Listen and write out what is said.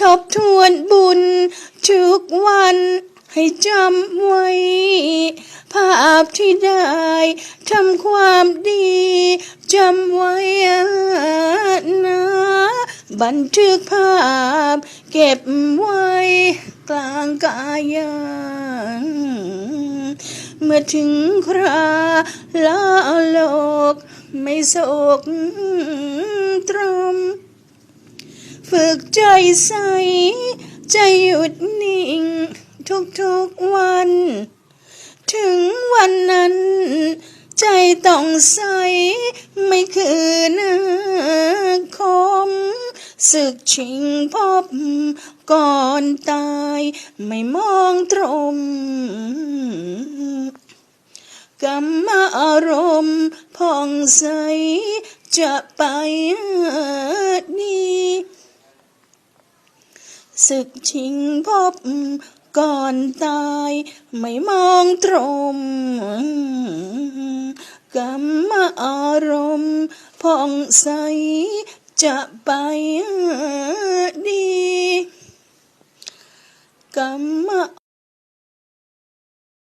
ทบทวนบุญทุกวันให้จำไว้ ภาพที่ได้ทำความดีจำไว้นะบันทึกภาพ เก็บไว้กลางกายเมื่อถึงคราลาโลกไม่โศก ฝึกใจใส ใจหยุดนิ่ง ทุกๆวัน ถึงวันนั้น ใจต้องใส ไม่คือนาคมศึกชิงพบก่อนตาย ไม่มองตรงกรรมอารมณ์ผ่องใสจะไปดี ศึกชิงพบก่อนตายไม่มองตรงกรรมอารมณ์ผ่องใสจะไปดีกรรม